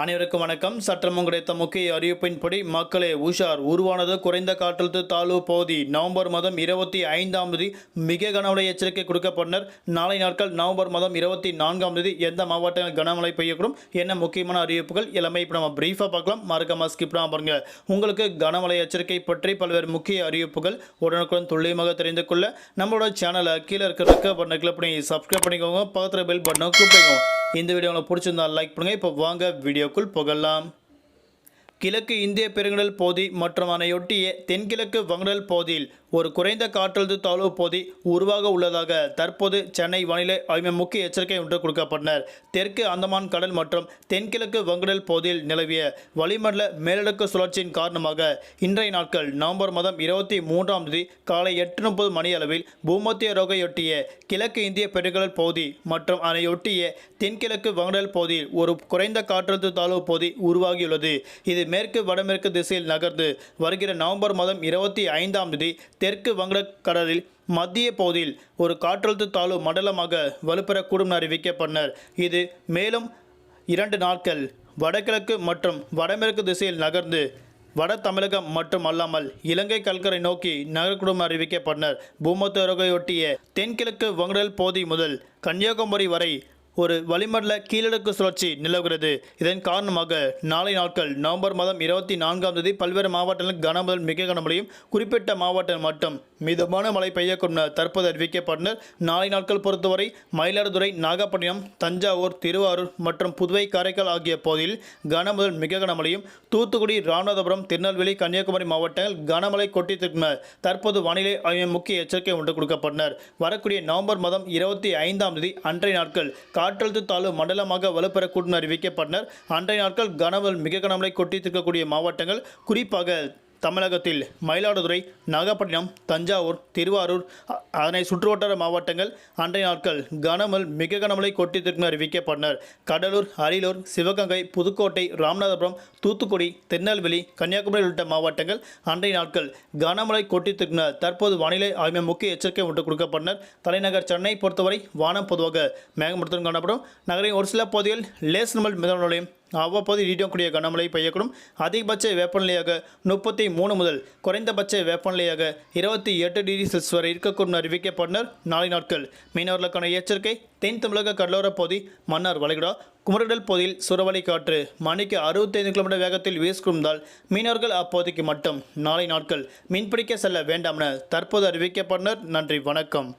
அனைவருக்கும் வணக்கம். சற்றமும் கிடைத்த முக்கிய அறிவிப்பின்படி மக்களே உஷார் உருவானது குறைந்த காற்றழுத்த தாழ்வு பகுதி. நவம்பர் மாதம் இருபத்தி ஐந்தாம் தேதி மிக கனமழை எச்சரிக்கை கொடுக்கப்பட்டனர். நாளை நாட்கள் நவம்பர் மாதம் இருபத்தி நான்காம் தேதி எந்த மாவட்டங்கள் கனமழை பெய்யக்கூடும் என்ன முக்கியமான அறிவிப்புகள் எல்லாமே இப்போ நம்ம பிரீஃபாக பார்க்கலாம். மறக்காம ஸ்கிப் பாருங்க. உங்களுக்கு கனமழை எச்சரிக்கை பற்றி பல்வேறு முக்கிய அறிவிப்புகள் உடனுக்குடன் துல்லியமாக தெரிந்து கொள்ள நம்மளோட சேனலை கீழே இருக்கிற பட்டனை கிளிக் பண்ணி சப்ஸ்கிரைப் பண்ணிக்கோங்க. பக்கத்தில் பெல் பட்டனை கிளிக் பண்ணிக்கோங்க. இந்த வீடியோ உங்களுக்கு பிடிச்சிருந்தா லைக் பண்ணுங்க. இப்போ வாங்க வீடியோக்குள் புகழலாம் கிழக்கு இந்திய பெருங்கடல் பகுதி மற்றும் அதனையொட்டிய தென்கிழக்கு வங்கடல் பகுதியில் ஒரு குறைந்த காற்றழுத்த தாழ்வு பகுதி உருவாக உள்ளதாக தற்போது சென்னை வானிலை ஆய்வு முக்கிய எச்சரிக்கை ஒன்று கொடுக்கப்பட்டனர். தெற்கு அந்தமான் கடல் மற்றும் தென்கிழக்கு வங்கடல் பகுதியில் நிலவிய வளிமண்டல மேலடுக்கு சுழற்சியின் காரணமாக இன்றைய நாட்கள் நவம்பர் மாதம் இருபத்தி மூன்றாம் தேதி காலை எட்டு முப்பது மணி அளவில் பூமத்திய ரோகையொட்டிய கிழக்கு இந்திய பெருங்கடல் பகுதி மற்றும் அதனையொட்டிய தென்கிழக்கு வங்கடல் பகுதியில் ஒரு குறைந்த காற்றழுத்த தாழ்வு பகுதி உருவாகியுள்ளது. இது மேற்கு வடமேற்கு திசையில் நகர்ந்து வருகிற நவம்பர் மாதம் இருபத்தி ஐந்தாம் தேதி தெற்கு வங்கக்கடலில் மத்திய பகுதியில் ஒரு காற்றழுத்த தாழ்வு மண்டலமாக வலுப்பெறக்கூடும் என அறிவிக்கப்பட்டனர். இது மேலும் இரண்டு நாட்கள் வடகிழக்கு மற்றும் வடமேற்கு திசையில் நகர்ந்து வட தமிழகம் மற்றும் அல்லாமல் இலங்கை கல்கரை நோக்கி நகரக்கூடும் அறிவிக்கப்பட்டனர். பூமத்தொகையொட்டிய தென்கிழக்கு வங்கடல் பகுதி முதல் கன்னியாகுமரி வரை ஒரு வளிமண்டல கீழடுக்கு சுழற்சி நிலவுகிறது. இதன் காரணமாக நாளை நாட்கள் நவம்பர் மாதம் இருபத்தி நான்காம் தேதி பல்வேறு மாவட்டங்களில் கனமுதல் மிக கனமழையும் குறிப்பிட்ட மாவட்டம் மட்டும். மிதமான மழை பெய்யக்கூடும் தற்போது அறிவிக்கப்பட்டனர் நாளை நாட்கள் பொறுத்தவரை மயிலாடுதுறை நாகப்பட்டினம் தஞ்சாவூர் திருவாரூர் மற்றும் புதுவை காரைக்கால் ஆகிய பகுதியில் கனமுதல் மிக கனமழையும் தூத்துக்குடி ராமநாதபுரம் திருநெல்வேலி கன்னியாகுமரி மாவட்டங்கள் கனமழை கொட்டித்திருக்கும் தற்போது வானிலை ஆய்வு முக்கிய எச்சரிக்கை ஒன்று கொடுக்கப்பட்டனர் வரக்கூடிய நவம்பர் மாதம் இருபத்தி ஐந்தாம் தேதி அன்றைய நாட்கள் காற்றழுத்த தாழ்வு மண்டலமாக வலுப்பெறக்கூடும் அறிவிக்கப்பட்டனர் அன்றைய நாட்கள் கனமல் மிக கனமழை கொட்டித்திருக்கக்கூடிய மாவட்டங்கள் குறிப்பாக தமிழகத்தில் மயிலாடுதுறை நாகப்பட்டினம் தஞ்சாவூர் திருவாரூர் அ- அதனை சுற்றுவட்டார மாவட்டங்கள் அன்றைய நாட்கள் கனமல் மிக கனமழை கொட்டித்திற்கும் அறிவிக்கப்பட்டனர். கடலூர் அரியலூர் சிவகங்கை புதுக்கோட்டை ராமநாதபுரம் தூத்துக்குடி திருநெல்வேலி கன்னியாகுமரி உள்ளிட்ட மாவட்டங்கள் அன்றைய நாட்கள் கனமழை கொட்டித்திற்கினர் தற்போது வானிலை ஆய்வு முக்கிய எச்சரிக்கை ஒன்று கொடுக்கப்பட்டனர். தலைநகர் சென்னை பொறுத்தவரை வானம் பொதுவாக மேகமூட்டத்துடன் காணப்படும். நகரின் ஒரு சில பகுதிகள் நம்பல் மிதமலையும் அவ்வப்போது நீடிக்கக்கூடிய கனமழை பெய்யக்கூடும். அதிகபட்ச வெப்பநிலையாக முப்பத்தி மூணு முதல் குறைந்தபட்ச வெப்பநிலையாக இருபத்தி எட்டு டிகிரி செல்சியஸ் வரை இருக்கக்கூடும் அறிவிக்கப்பட்டனர். நாளை நாட்கள் மீனவர்களுக்கான எச்சரிக்கை. தென் தமிழக கடலோரப் பகுதி மன்னார் வளைகுடா குமரடல் பகுதியில் சுரவலை காற்று மணிக்கு அறுபத்தைந்து கிலோமீட்டர் வேகத்தில் வீசுகிறதால் மீனவர்கள் அப்போதைக்கு மட்டும் நாளை நாட்கள் மீன்பிடிக்க செல்ல வேண்டாம் என தற்போது அறிவிக்கப்பட்டனர். நன்றி வணக்கம்.